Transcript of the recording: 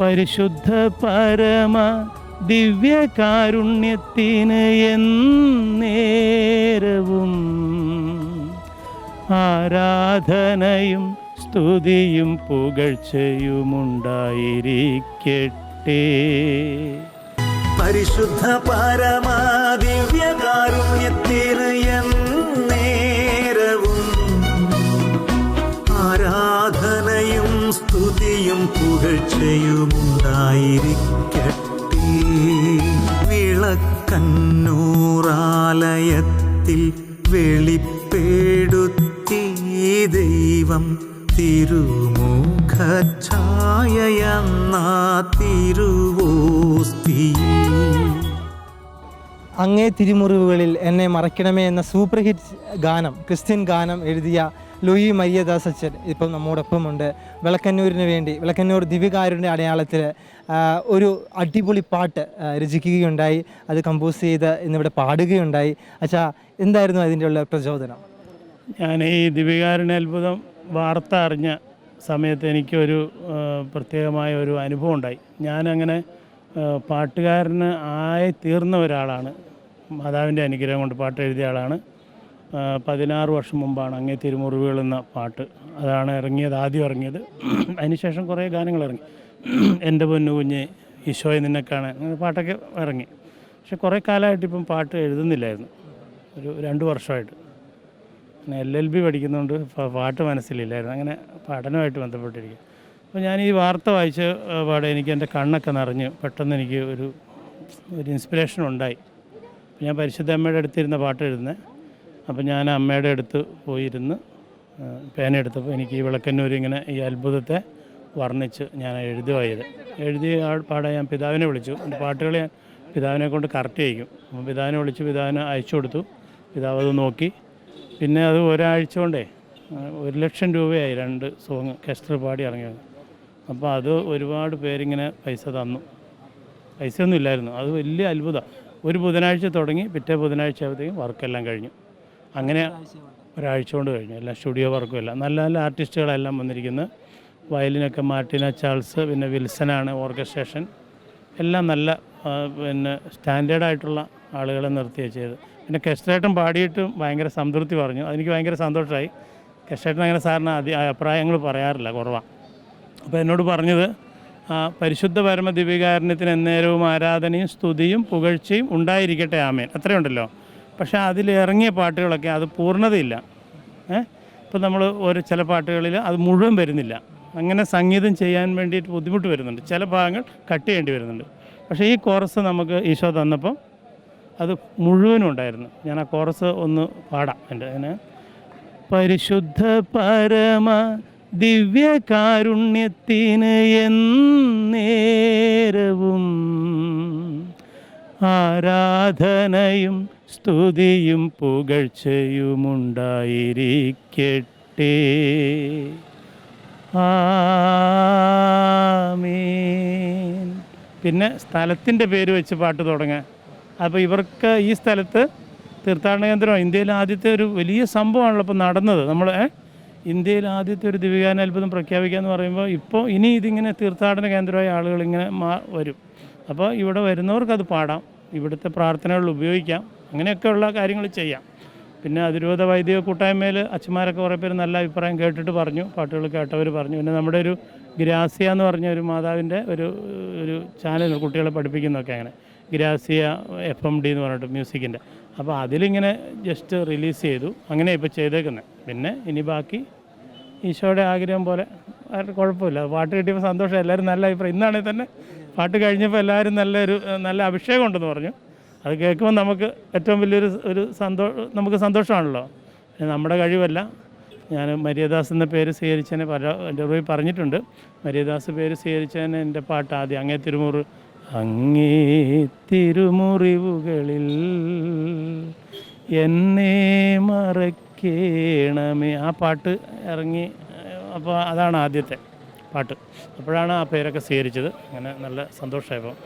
പരിശുദ്ധ പരമ ദിവ്യകാരുണ്യത്തിന് എന്നേരവും ആരാധനയും സ്തുതിയും പുകഴ്ചയുമുണ്ടായിരിക്കട്ടെ. പരിശുദ്ധ പരമാദിവ്യകാരുണ്യത്തിന് സ്തുതിയും പുകഴ്ചയുമുണ്ടായിരിക്കട്ടെ. വിളക്കന്നൂറാലയത്തിൽ വെളിപ്പെടുത്തി ദൈവം തിരുവോസ്തിയിൽ. അങ്ങേ തിരുമുറിവുകളിൽ എന്നെ മറയ്ക്കണമേ എന്ന സൂപ്പർ ഹിറ്റ് ഗാനം ക്രിസ്ത്യൻ ഗാനം എഴുതിയ ലൂയി മരിയദാസ് അച്ഛൻ ഇപ്പം നമ്മോടൊപ്പമുണ്ട്. വിളക്കന്നൂരിന് വേണ്ടി വിളക്കന്നൂർ ദിവികാരുടെ അടയാളത്തിൽ ഒരു അടിപൊളി പാട്ട് രചിക്കുകയുണ്ടായി. അത് കമ്പോസ് ചെയ്ത് ഇന്നിവിടെ പാടുകയുണ്ടായി. അച്ഛാ എന്തായിരുന്നു അതിന്റെ ഉള്ള പ്രചോദനം? ഞാൻ ഈ ദിവികാരുടെ അത്ഭുതം വാർത്ത അറിഞ്ഞ സമയത്ത് എനിക്കൊരു പ്രത്യേകമായ ഒരു അനുഭവം ഉണ്ടായി. ഞാനങ്ങനെ പാട്ടുകാരന് ആയി തീർന്ന ഒരാളാണ്. മാതാവിന്റെ അനുഗ്രഹം കൊണ്ട് പാട്ട് എഴുതിയ ആളാണ്. പതിനാറ് വർഷം മുമ്പാണ് അങ്ങേ തിരുമുറിവുകൾ എന്ന പാട്ട്. അതാണ് ഇറങ്ങിയത് ആദ്യം ഇറങ്ങിയത്. അതിനുശേഷം കുറേ ഗാനങ്ങൾ ഇറങ്ങി. എന്റെ പൊന്നു കുഞ്ഞ് ഈശോയെ നിന്നെ അങ്ങനെ പാട്ടൊക്കെ ഇറങ്ങി. പക്ഷെ കുറേ കാലമായിട്ട് ഇപ്പം പാട്ട് എഴുതുന്നില്ലായിരുന്നു. ഒരു രണ്ട് വർഷമായിട്ട്. പിന്നെ എൽ എൽ ബി പഠിക്കുന്നതുകൊണ്ട് പാട്ട് മനസ്സിലില്ലായിരുന്നു. അങ്ങനെ പഠനമായിട്ട് ബന്ധപ്പെട്ടിരിക്കും അപ്പോൾ ഞാൻ ഈ വാർത്ത വായിച്ച പാടെ എനിക്ക് എന്റെ കണ്ണൊക്കെ നിറഞ്ഞ് പെട്ടെന്ന് എനിക്ക് ഒരു ഒരു ഇൻസ്പിറേഷൻ ഉണ്ടായി. ഞാൻ പരിശുദ്ധ അമ്മയുടെ അടുത്തിരുന്ന പാട്ട് എഴുതുന്നത് അപ്പോൾ ഞാൻ അമ്മയുടെ അടുത്ത് പോയിരുന്ന് പേന എടുത്തപ്പോൾ എനിക്ക് ഈ വിളക്കന്നൂർ ഇങ്ങനെ ഈ അത്ഭുതത്തെ വർണിച്ച് ഞാൻ എഴുതുവായത്. എഴുതി ആ പാടാൻ ഞാൻ പിതാവിനെ വിളിച്ചു. എന്റെ പാട്ടുകൾ ഞാൻ പിതാവിനെ കൊണ്ട് കറക്റ്റ് ചെയ്യിക്കും. അപ്പം പിതാവിനെ വിളിച്ച് പിതാവിനെ അയച്ചു കൊടുത്തു. പിതാവ് അത് നോക്കി. പിന്നെ അത് ഒരാഴ്ച കൊണ്ടേ ഒരു ലക്ഷം രൂപയായി രണ്ട് സോങ് കെസ്റ്റർ പാടി ഇറങ്ങിയത്. അപ്പോൾ അത് ഒരുപാട് പേരിങ്ങനെ പൈസ തന്നു. പൈസയൊന്നും ഇല്ലായിരുന്നു. അത് വലിയ അത്ഭുതം. ഒരു ബുധനാഴ്ച തുടങ്ങി പിറ്റേ ബുധനാഴ്ച ആയപ്പോഴത്തേക്കും വർക്കെല്ലാം കഴിഞ്ഞു. അങ്ങനെ ഒരാഴ്ച കൊണ്ട് കഴിഞ്ഞു. എല്ലാം സ്റ്റുഡിയോ വർക്കും എല്ലാം. നല്ല നല്ല ആർട്ടിസ്റ്റുകളെല്ലാം വന്നിരിക്കുന്നത് വയലിനൊക്കെ മാർട്ടിന ചാൾസ് പിന്നെ വിൽസനാണ് ഓർക്കസ്ട്രേഷൻ എല്ലാം നല്ല പിന്നെ സ്റ്റാൻഡേർഡായിട്ടുള്ള ആളുകളെ നിർത്തിയാണ് ചെയ്തത് പിന്നെ കെസ്റ്റേട്ടൻ പാടിയിട്ടും ഭയങ്കര സംതൃപ്തി പറഞ്ഞു. അതെനിക്ക് ഭയങ്കര സന്തോഷമായി കെസ്റ്റേട്ടൻ അങ്ങനെ സാറിന് അതി അഭിപ്രായങ്ങൾ പറയാറില്ല കുറവാണ് അപ്പോൾ എന്നോട് പറഞ്ഞത് പരിശുദ്ധ പരമ ദിവ്യകാരണത്തിന് എന്നേരവും ആരാധനയും സ്തുതിയും പുകഴ്ചയും ഉണ്ടായിരിക്കട്ടെ. ആമേൻ. അത്രയുണ്ടല്ലോ? പക്ഷേ അതിൽ ഇറങ്ങിയ പാട്ടുകളൊക്കെ അത് പൂർണതയില്ല. ഏഹ് ഇപ്പം നമ്മൾ ഒരു ചില പാട്ടുകളിൽ അത് മുഴുവൻ വരുന്നില്ല. അങ്ങനെ സംഗീതം ചെയ്യാൻ വേണ്ടിയിട്ട് ബുദ്ധിമുട്ട് വരുന്നുണ്ട്. ചില ഭാഗങ്ങൾ കട്ട് ചെയ്യേണ്ടി വരുന്നുണ്ട്. പക്ഷേ ഈ കോറസ് നമുക്ക് ഈശോ തന്നപ്പം അത് മുഴുവനും ഉണ്ടായിരുന്നു. ഞാൻ ആ കോറസ് ഒന്ന് പാടാം എന്റെ അതിന്. പരിശുദ്ധ പരമ ദിവ്യകാരുണ്യത്തിന് എന്നേരവും ആരാധനയും സ്തുതിയും പുകഴ്ചയുമുണ്ടായിരിക്കട്ടെ. ആമീൻ. പിന്നെ സ്ഥലത്തിന്റെ പേര് വെച്ച് പാട്ട് തുടങ്ങാൻ അപ്പോൾ ഇവർക്ക് ഈ സ്ഥലത്ത് തീർത്ഥാടന കേന്ദ്രം ഇന്ത്യയിൽ ആദ്യത്തെ ഒരു വലിയ സംഭവമാണല്ലോ ഇപ്പോൾ നടന്നത്. നമ്മൾ ഇന്ത്യയിൽ ആദ്യത്തെ ഒരു ദിവ്യാന അത്ഭുതം പ്രഖ്യാപിക്കുക എന്ന് പറയുമ്പോൾ ഇപ്പോൾ ഇനി ഇതിങ്ങനെ തീർത്ഥാടന കേന്ദ്രമായ ആളുകൾ ഇങ്ങനെ മാ വരും. അപ്പോൾ ഇവിടെ വരുന്നവർക്കത് പാടാം. ഇവിടുത്തെ പ്രാർത്ഥനകൾ ഉപയോഗിക്കാം. അങ്ങനെയൊക്കെയുള്ള കാര്യങ്ങൾ ചെയ്യാം. പിന്നെ അതിരൂപത വൈദിക കൂട്ടായ്മയിൽ അച്ഛന്മാരൊക്കെ കുറേ പേര് നല്ല അഭിപ്രായം കേട്ടിട്ട് പറഞ്ഞു. പാട്ടുകൾ കേട്ടവർ പറഞ്ഞു. പിന്നെ നമ്മുടെ ഒരു ഗ്രാസിയ എന്ന് പറഞ്ഞ ഒരു മാതാവിന്റെ ഒരു ഒരു ചാനൽ കുട്ടികളെ പഠിപ്പിക്കുന്നതൊക്കെ അങ്ങനെ. ഗ്രാസിയ എഫ് എം ഡി എന്ന് പറഞ്ഞിട്ട് മ്യൂസിക്കിന്റെ. അപ്പോൾ അതിലിങ്ങനെ ജസ്റ്റ് റിലീസ് ചെയ്തു. അങ്ങനെ ഇപ്പോൾ ചെയ്തേക്കുന്നത്. പിന്നെ ഇനി ബാക്കി ഈശോയുടെ ആഗ്രഹം പോലെ കുഴപ്പമില്ല. പാട്ട് കിട്ടിയപ്പോൾ സന്തോഷം. എല്ലാവരും നല്ല അഭിപ്രായം. ഇന്നാണെങ്കിൽ തന്നെ പാട്ട് കഴിഞ്ഞപ്പോൾ എല്ലാവരും നല്ലൊരു നല്ല അഭിഷേകം ഉണ്ടെന്ന് പറഞ്ഞു. അത് കേൾക്കുമ്പോൾ നമുക്ക് ഏറ്റവും വലിയൊരു ഒരു സന്തോഷം നമുക്ക് സന്തോഷമാണല്ലോ. നമ്മുടെ കഴിവല്ല. ഞാൻ മര്യദാസ് എന്ന പേര് സ്വീകരിച്ചതിന് പല അറിവിൽ പറഞ്ഞിട്ടുണ്ട്. മര്യദാസ് പേര് സ്വീകരിച്ചതിന് എന്റെ പാട്ട് ആദ്യം അങ്ങേ തിരുമുറി അങ്ങേ തിരുമുറിവുകളിൽ എന്നെ മറക്കേണമേ. ആ പാട്ട് ഇറങ്ങി അപ്പോൾ അതാണ് ആദ്യത്തെ. പാട്ട്. അപ്പോഴാണ് ആ പേരൊക്കെ സ്വീകരിച്ചത്. അങ്ങനെ നല്ല സന്തോഷമായപ്പോൾ.